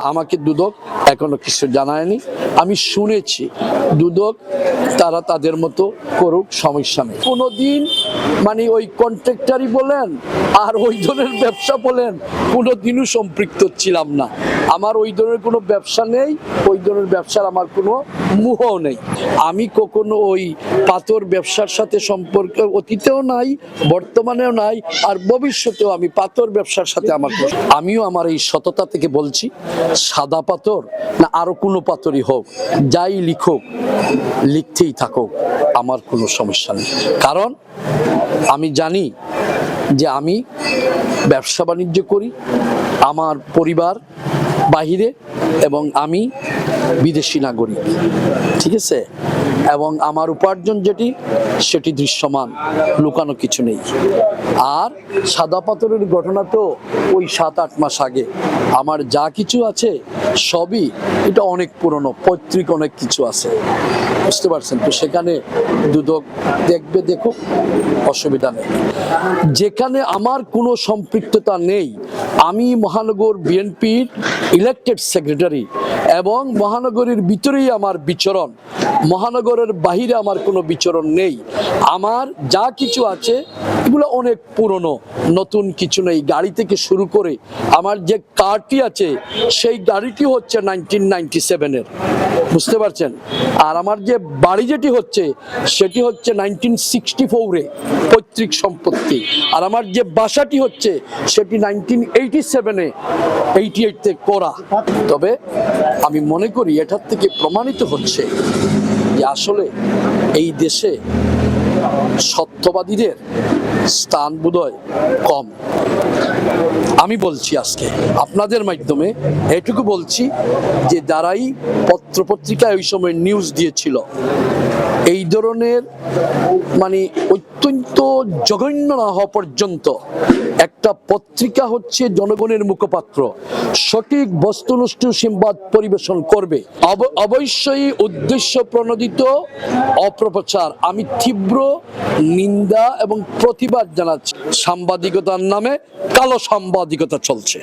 আমাকে দুদক এখনও কিছু জানায়নি। আমি শুনেছি দুদক তারা তাদের মতো করুক, সমস্যা নেই। কোনোদিন মানে ওই কন্ট্রাক্টারই বলেন আর ওই ধরনের ব্যবসা বলেন কোনো দিনও সম্পৃক্ত ছিলাম না। আমার ওই ধরনের কোনো ব্যবসা নেই, ওই ধরনের ব্যবসার আমার কোনো মুহও নেই। আমি কখনো ওই পাথর ব্যবসার সাথে সম্পর্ক, অতীতেও নাই, বর্তমানেও নাই, আর ভবিষ্যতেও আমি পাথর ব্যবসার সাথে আমার আমিও আমার এই সততা থেকে বলছি, সাদা পাথর না আরও কোনো পাথরই হোক, যাই লিখুক, লিখতেই থাকুক, আমার কোনো সমস্যা নেই। কারণ আমি জানি যে আমি ব্যবসা বাণিজ্য করি, আমার পরিবার বাহিরে এবং আমি বিদেশি নাগরিক। ঠিক আছে? এবং আমার উপার্জন যেটি, সেটি দৃশ্যমান, লুকানো কিছু নেই। আর সাদা পাথরের ঘটনা তো ওই সাত, আট মাস আগে আমার যা কিছু আছে, সবই এটা অনেক পুরনো, পৈতৃক অনেক কিছু আছে। বুঝতে পারছেন? তো সেখানে দুদক দেখবে দেখো অসুবিধা নেই। যেখানে আমার কোনো সম্পৃক্ততা নেই, আমি মহানগর বিএনপির ইলেক্টেড সেক্রেটারি এবং মহানগরীর ভিতরেই আমার বিচরণ। মহানগরের বাহিরে আমার কোনো বিচরণ নেই। আমার যা কিছু আছে এগুলো অনেক পুরনো, নতুন কিছু নেই। গাড়ি থেকে শুরু করে আমার যে কারটি আছে, সেই গাড়িটি হচ্ছে নাইনটিন নাইনটি সেভেনের বুঝতে পারছেন? আর আমার যে বাড়ি যেটি হচ্ছে, সেটি হচ্ছে নাইনটিন সিক্সটি ফোরে পৈতৃক সম্পত্তি। আর আমার যে বাসাটি হচ্ছে, সেটি নাইনটিন এইটি সেভেনে এইটি এইটতে করা। তবে আমি মনে করি এটার থেকে প্রমাণিত হচ্ছে যে আসলে এই দেশে সত্যবাদীদের স্থান বোধহয় কম। আমি বলছি আজকে, আপনাদের মাধ্যমে এটুকু বলছি যে যারাই পত্রপত্রিকায় ওই সময় নিউজ দিয়েছিল, এই ধরনের মানে অত্যন্ত জঘন্য না হওয়া পর্যন্ত। একটা পত্রিকা হচ্ছে জনগণের মুখপাত্র। সঠিক বস্তুনিষ্ঠ সংবাদ পরিবেশন করবে। অব- অবশ্যই উদ্দেশ্য প্রণোদিত অপপ্রচার আমি তীব্র নিন্দা এবং প্রতিবাদ জানাচ্ছি। সাংবাদিকতার নামে কালো সাংবাদিকতা চলছে।